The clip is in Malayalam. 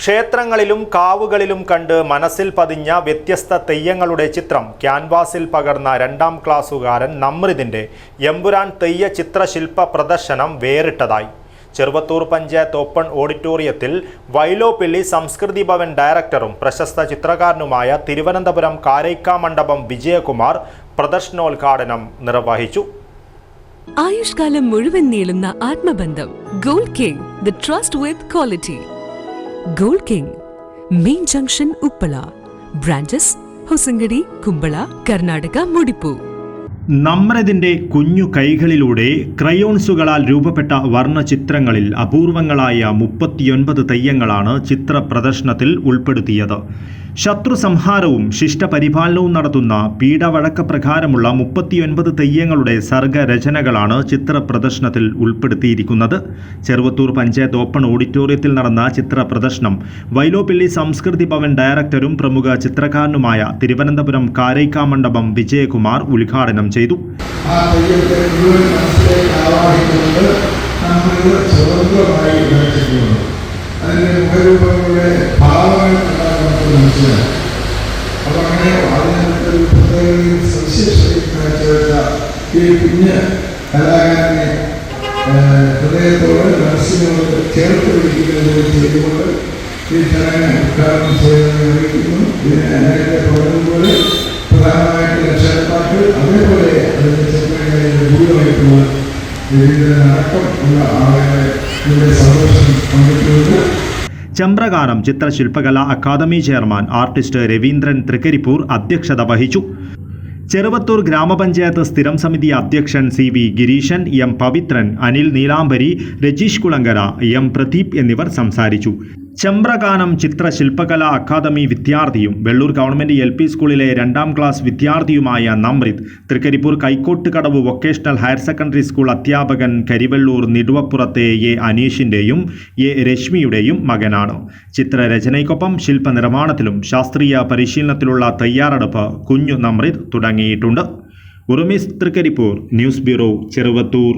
ക്ഷേത്രങ്ങളിലും കാവുകളിലും കണ്ട് മനസ്സിൽ പതിഞ്ഞ വ്യത്യസ്ത തെയ്യങ്ങളുടെ ചിത്രം ക്യാൻവാസിൽ പകർന്ന രണ്ടാം ക്ലാസ്സുകാരൻ നമ്രിതിന്റെ എമ്പുരാൻ തെയ്യ ചിത്രശില്പ പ്രദർശനം വേറിട്ടതായി. ചെറുവത്തൂർ പഞ്ചായത്ത് ഓപ്പൺ ഓഡിറ്റോറിയത്തിൽ വൈലോപ്പിള്ളി സംസ്കൃതി ഭവൻ ഡയറക്ടറും പ്രശസ്ത ചിത്രകാരനുമായ തിരുവനന്തപുരം കാരൈക്ക മണ്ഡപം വിജയകുമാർ പ്രദർശനോദ്ഘാടനം നിർവഹിച്ചു. ആയുഷ്കാലം മുഴുവൻ നീളുന്ന ആത്മബന്ധം gold king the trust with quality. Gold king main junction Uppala branches Hosangadi Kumbala Karnataka മുടിപ്പു നമ്രതിന്റെ കുഞ്ഞു കൈകളിലൂടെ ക്രയോൺസുകളാൽ രൂപപ്പെട്ട വർണചിത്രങ്ങളിൽ അപൂർവങ്ങളായ മുപ്പത്തിയൊൻപത് തെയ്യങ്ങളാണ് ചിത്ര പ്രദർശനത്തിൽ ഉൾപ്പെടുത്തിയത്. ശത്രു സംഹാരവും ശിഷ്ടപരിപാലനവും നടത്തുന്ന പീഡവഴക്ക പ്രകാരമുള്ള മുപ്പത്തിയൊൻപത് തെയ്യങ്ങളുടെ സർഗരചനകളാണ് ചിത്രപ്രദർശനത്തിൽ ഉൾപ്പെടുത്തിയിരിക്കുന്നത്. ചെറുവത്തൂർ പഞ്ചായത്ത് ഓപ്പൺ ഓഡിറ്റോറിയത്തിൽ നടന്ന ചിത്രപ്രദർശനം വൈലോപ്പിള്ളി സംസ്കൃതി ഭവൻ ഡയറക്ടറും പ്രമുഖ ചിത്രകാരനുമായ തിരുവനന്തപുരം കാരൈക്കാ മണ്ഡപം വിജയകുമാർ ഉദ്ഘാടനം ചെയ്തു. അതിന്റെ മുഖരൂപങ്ങളുടെ ഭാവങ്ങൾ മനസ്സിലാവും അപ്പോൾ അങ്ങനെ അതിനകത്തൊരു പ്രത്യേകതയും സവിശേഷതയും കാഴ്ചവെച്ച ഈ കുഞ്ഞ് കലാകാരനെ ഹൃദയത്തോട് മനസ്സിനോട് ചേർത്ത് പിടിക്കുന്നത് ചെയ്തുകൊണ്ട് ഈ ചടങ്ങ് ഉദ്ഘാടനം അറിയിക്കുന്നു ഇതിന് നേരത്തെ പറഞ്ഞതുപോലെ പ്രധാനമായിട്ട് രക്ഷകർത്താക്കൾ അതേപോലെ അതിന്റെ ചെറുപ്പങ്ങളിൽ ഭൂതമായിട്ടുള്ള രവീന്ദ്രനടക്കം ഉള്ള ആളുകളെ ഇവിടെ സന്തോഷം പങ്കിട്ടുകൊണ്ട് ചമ്പ്രകാരം ചിത്രശില്പകലാ academy chairman artist Raveendran Trikaripur അധ്യക്ഷത വഹിച്ചു. ചെറുവത്തൂർ ഗ്രാമപഞ്ചായത്ത് സ്ഥിരം സമിതി അധ്യക്ഷൻ C V Girishan M Pavithran Anil Neelambari Rajeesh Kulangara M Pradeep എന്നിവർ സംസാരിച്ചു. ചമ്പ്രകാനം ചിത്രശില്പകല അക്കാദമി വിദ്യാർത്ഥിയും വെള്ളൂർ ഗവൺമെന്റ് എൽ പി സ്കൂളിലെ രണ്ടാം class വിദ്യാർത്ഥിയുമായ Namrith Trikaripur Kaikottukadavu vocational higher secondary school അധ്യാപകൻ കരിവെള്ളൂർ നിടുവപ്പുറത്തെ എ അനീഷിന്റെയും എ രശ്മിയുടെയും മകനാണ്. ചിത്രരചനയ്ക്കൊപ്പം ശില്പനിർമ്മാണത്തിലും ശാസ്ത്രീയ പരിശീലനത്തിലുള്ള തയ്യാറെടുപ്പ് കുഞ്ഞു നമ്രിത് തുടങ്ങിയിട്ടുണ്ട്. Urumis Trikaripur news bureau Cheruvathur.